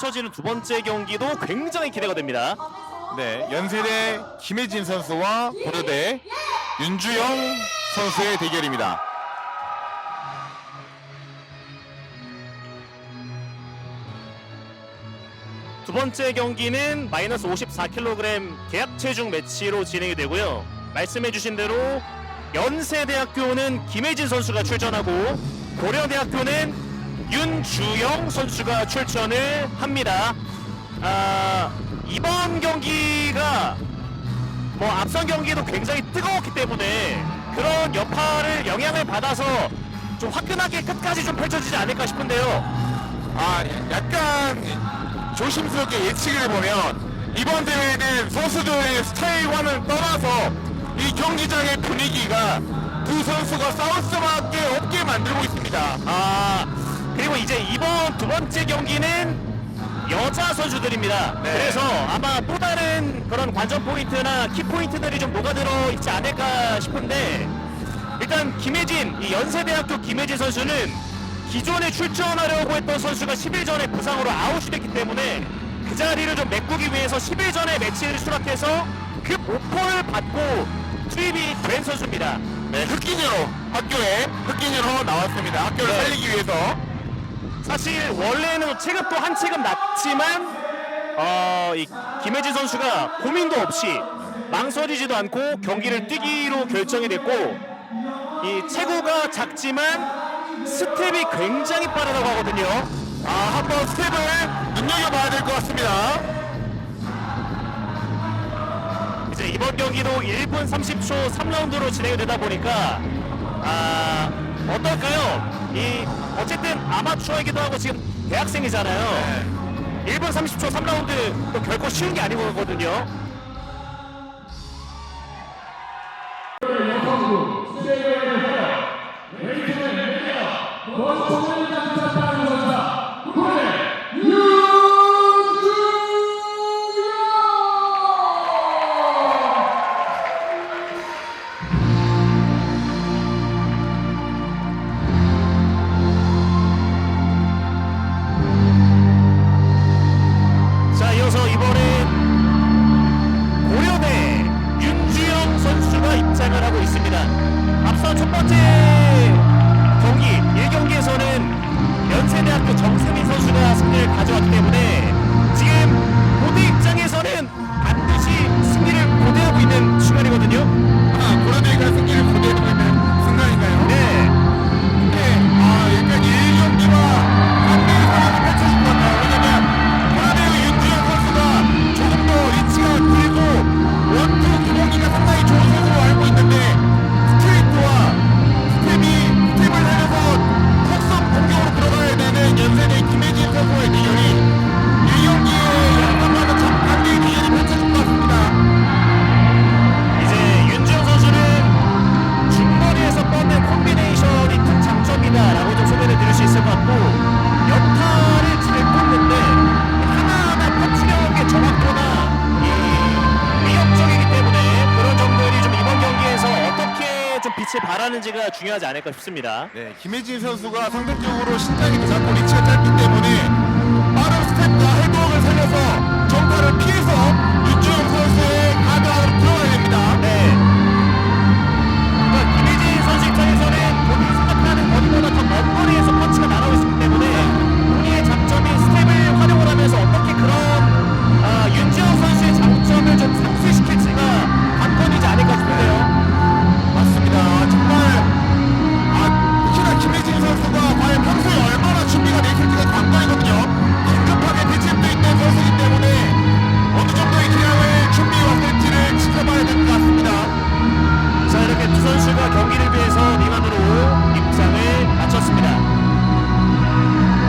펼쳐지는 두 번째 경기도 굉장히 기대가 됩니다. 네, 연세대 김혜진 선수와 고려대 윤주영 선수의 대결입니다. 두 번째 경기는 마이너스 54kg 계약 체중 매치로 진행이 되고요. 말씀해주신 대로 연세대학교는 김혜진 선수가 출전하고 고려대학교는 윤주영 선수가 출전을 합니다. 아, 이번 경기가 뭐 앞선 경기도 굉장히 뜨거웠기 때문에 그런 여파를 영향을 받아서 좀 화끈하게 끝까지 좀 펼쳐지지 않을까 싶은데요. 아, 약간 조심스럽게 예측을 해보면 이번 대회는 선수들의 스타일과는 떠나서 이 경기장의 분위기가 두 선수가 싸울 수밖에 없게 만들고 있습니다. 아 그리고 이제 이번 두 번째 경기는 여자 선수들입니다. 네. 그래서 아마 또 다른 그런 관전 포인트나 키 포인트들이 좀 녹아들어 있지 않을까 싶은데 일단 김혜진 이 연세대학교 김혜진 선수는 기존에 출전하려고 했던 선수가 10일 전에 부상으로 아웃이 됐기 때문에 그 자리를 좀 메꾸기 위해서 10일 전에 매치를 수락해서 그 오퍼를 받고 투입이 된 선수입니다. 네, 흑기녀로 학교에 흑기녀로 나왔습니다. 학교를 네. 살리기 위해서. 사실 원래는 체급도 한 체급 낮지만 어, 이 김혜진 선수가 고민도 없이 망설이지도 않고 경기를 뛰기로 결정이 됐고 이 체구가 작지만 스텝이 굉장히 빠르다고 하거든요. 아, 한번 스텝을 눈여겨봐야 될 것 같습니다. 이제 이번 경기도 1분 30초 3라운드로 진행이 되다 보니까 아 어떨까요? 이 어쨌든 아마추어이기도 하고 지금 대학생이잖아요. 1분 30초 3라운드 또 결코 쉬운 게 아니거든요. 하는지가 중요하지 않을까 싶습니다. 네, 김혜진 선수가 상대적으로 신장이 더 작고 리치가 짧기 때문에 빠른 스텝과 헤드웍을 살려서 정타를 피해서 선수가 경기를 위해서 링안으로 입장을 마쳤습니다.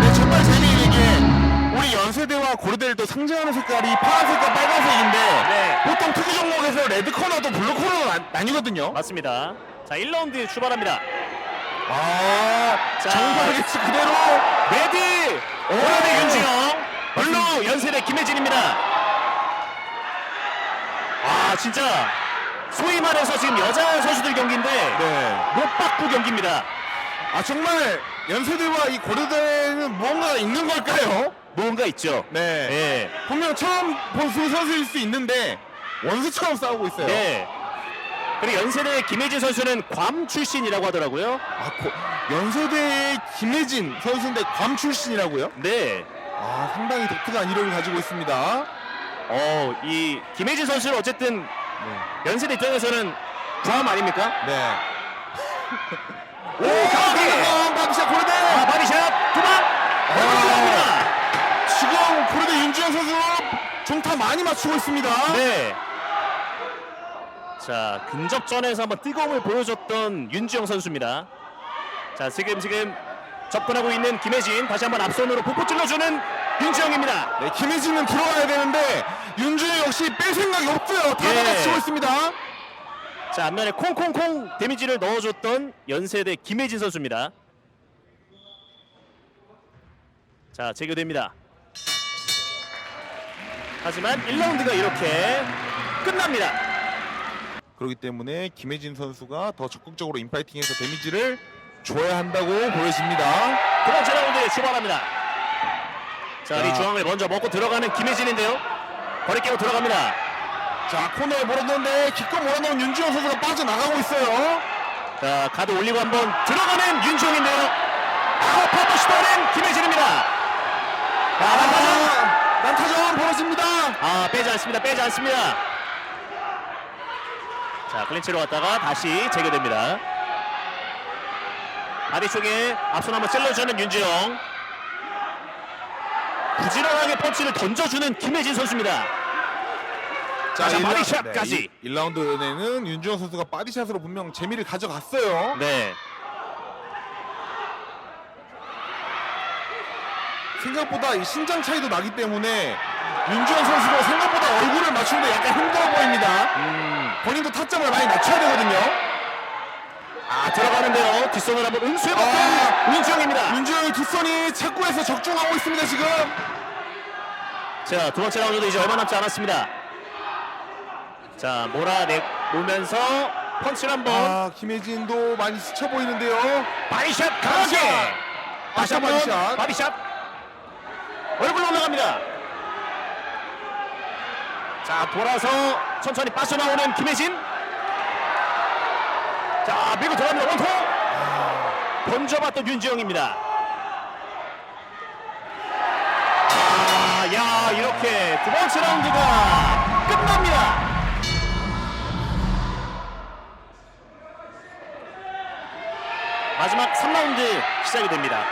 네, 정말 재미있는 게 우리 연세대와 고려대를 또 상징하는 색깔이 파란색과 빨간색인데 네. 보통 특이 종목에서 레드 코너도 블루 코너로 나- 나뉘거든요. 맞습니다. 자 1라운드 출발합니다. 아, 자. 정말 그대로 레드 오. 고려대 윤지영 블루 연세대 김혜진입니다 아 진짜 소위 말해서 지금 여자 선수들 경기인데 네. 못박구 경기입니다 아 정말 연세대와 이 고려대는 무언가가 있는 걸까요? 뭔가 있죠. 네. 예. 분명 처음 본 선수일 수 있는데 원수처럼 싸우고 있어요. 예. 그리고 연세대 김혜진 선수는 괌 출신이라고 하더라고요. 아, 고, 연세대의 김혜진 선수인데 괌 출신이라고요? 네. 아, 상당히 독특한 이력을 가지고 있습니다. 어, 이 김혜진 선수는 어쨌든 네. 연세대 입장에서는 괌 아닙니까? 네. 오, 강하게! 바비샤 고르데! 아, 바디샷 두 방! 올라옵니다. 지금 고르데 윤주영 선수 종타 많이 맞추고 있습니다. 네. 자, 근접전에서 한번 뜨거움을 보여줬던 윤지영 선수입니다. 자, 지금 지금 접근하고 있는 김혜진 다시 한번 앞선으로 폭포 찔러주는 윤지영입니다. 네, 김혜진은 들어가야 되는데 윤주영 역시 뺄 생각이 없어요. 다 예. 받아치고 있습니다. 자, 앞면에 콩콩콩 데미지를 넣어줬던 연세대 김혜진 선수입니다. 자, 재교됩니다. 하지만 1라운드가 이렇게 끝납니다. 그렇기 때문에 김혜진 선수가 더 적극적으로 인파이팅해서 데미지를 줘야 한다고 보여집니다. 두 번째 라운드 출발합니다. 자, 자. 이 중앙을 먼저 먹고 들어가는 김혜진인데요. 거리 깨고 들어갑니다. 자 코너에 몰아넣는데 기껏 몰아넣은 윤주영 선수가 빠져나가고 있어요. 자, 가드 올리고 한번 들어가는 윤종인데요. 아, 퍼터 시도하는 김혜진입니다. 아, 난타전. 아, 난타전 벌어집니다. 아, 빼지 않습니다. 빼지 않습니다. 자, 클린치로 갔다가 다시 재개됩니다. 바디 쪽에 앞손 한번 찔러주는 윤지영. 부지런하게 펀치를 던져주는 김혜진 선수입니다. 자, 일 라- 바디샷까지. 네, 1라운드에는 윤주영 선수가 바디샷으로 분명 재미를 가져갔어요. 네. 생각보다 이 신장 차이도 나기 때문에 윤주영 선수가 생각보다 얼굴을 맞추는데 약간 힘들어 보입니다. 음, 본인도 타점을 많이 낮춰야 되거든요. 아, 들어가는데요. 뒷손을 한번 응수해봤던 아. 뒷손이 체구에서 적중하고 있습니다 지금. 자, 두 번째 라운드도 이제 얼마 남지 않았습니다. 자, 몰아내면서 펀치를 한번. 아 김혜진도 많이 스쳐 보이는데요. 바디샷 강하게. 다시 아까 한번 바디샷. 바디샷. 얼굴 올라갑니다. 자 돌아서 천천히 빠져나오는 김혜진. 자 밀고 들어갑니다. 원투. 던져봤던 윤지영입니다 두 번째 라운드가 끝납니다 마지막 3라운드 시작이 됩니다.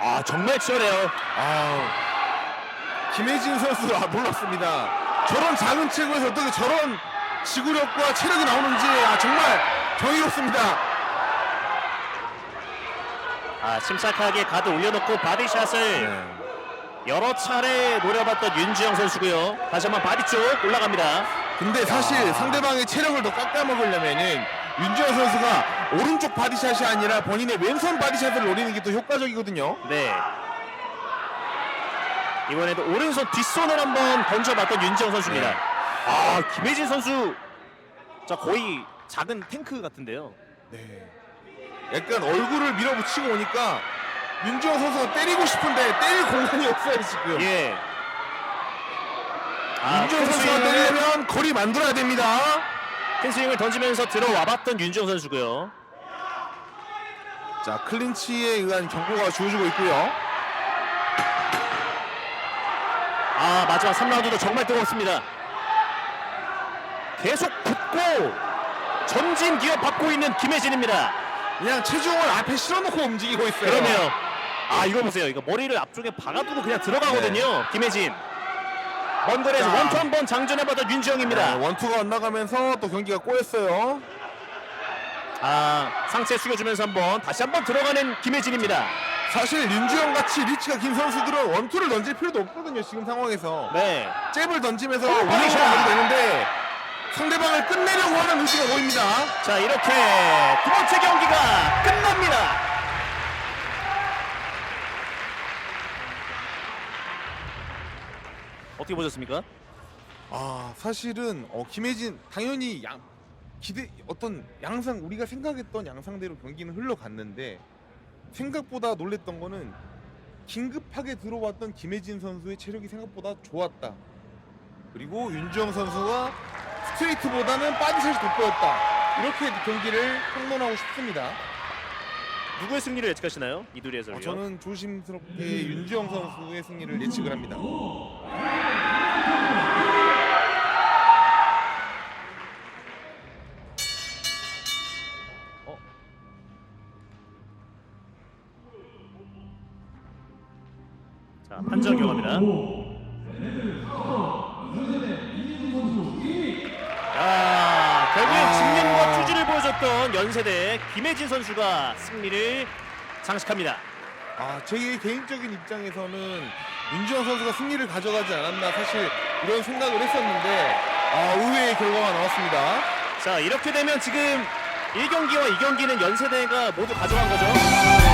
아 정말 치열해요. 아 김혜진 선수 아 몰랐습니다. 저런 작은 체구에서 어떻게 저런 지구력과 체력이 나오는지 아 정말 경이롭습니다. 아 침착하게 가드 올려놓고 바디샷을 여러 차례 노려봤던 윤지영 선수고요. 다시 한번 바디 쪽 올라갑니다. 근데 사실 야. 상대방의 체력을 더 깎아먹으려면은 윤주영 선수가 오른쪽 바디샷이 아니라 본인의 왼손 바디샷을 노리는 게더 효과적이거든요. 네. 이번에도 오른손 뒷손을 한번 던져봤던 윤지영 선수입니다. 네. 아 김혜진 선수 자 거의 작은 탱크 같은데요. 네. 약간 얼굴을 밀어붙이고 오니까 윤주영 선수가 때리고 싶은데 때릴 공간이 없어요 지금. 예. 아, 윤주영 선수가 스윙을- 때리려면 거리 만들어야 됩니다. 큰 스윙을 던지면서 들어와봤던 윤지영 선수고요. 자 클린치에 의한 경고가 주어지고 있고요. 아 마지막 3라운드도 정말 뜨겁습니다. 계속 붙고 전진 기업 받고 있는 김혜진입니다. 그냥 체중을 앞에 실어놓고 움직이고 있어요. 그러네요. 아 이거 보세요. 이거 머리를 앞쪽에 박아두고 그냥 들어가거든요. 김혜진. 먼 거리에서 자. 원투 한번 장전해봤던 윤지영입니다. 네, 원투가 엇나가면서 또 경기가 꼬였어요. 아 상체 숙여주면서 한번 다시 한번 들어가는 김혜진입니다. 사실 윤주영 같이 리치가 긴 선수들은 원투를 던질 필요도 없거든요. 지금 상황에서 네. 잽을 던지면서 어, 운영을 바디샷. 하도 되는데 상대방을 끝내려고 하는 의지가 보입니다. 자 이렇게 두 번째 경기가 끝납니다. 어떻게 보셨습니까? 아 사실은 어, 김혜진 당연히 양 기대 어떤 양상 우리가 생각했던 양상대로 경기는 흘러갔는데 생각보다 놀랬던 거는 긴급하게 들어왔던 김혜진 선수의 체력이 생각보다 좋았다. 그리고 윤주영 선수가 스트레이트보다는 바디샷이 돋보였다. 이렇게 경기를 평론하고 싶습니다. 누구의 승리를 예측하시나요? 이두리 해설위원. 어, 저는 조심스럽게 윤주영 선수의 승리를 예측을 합니다. 자, 판정 경합니다. 야, 결국엔 아. 집념과 투지를 보여줬던 연세대 김혜진 선수가 승리를 장식합니다. 아, 제 개인적인 입장에서는 윤주영 선수가 승리를 가져가지 않았나 사실 이런 생각을 했었는데 아, 의외의 결과가 나왔습니다. 자, 이렇게 되면 지금 1경기와 2경기는 연세대가 모두 가져간 거죠.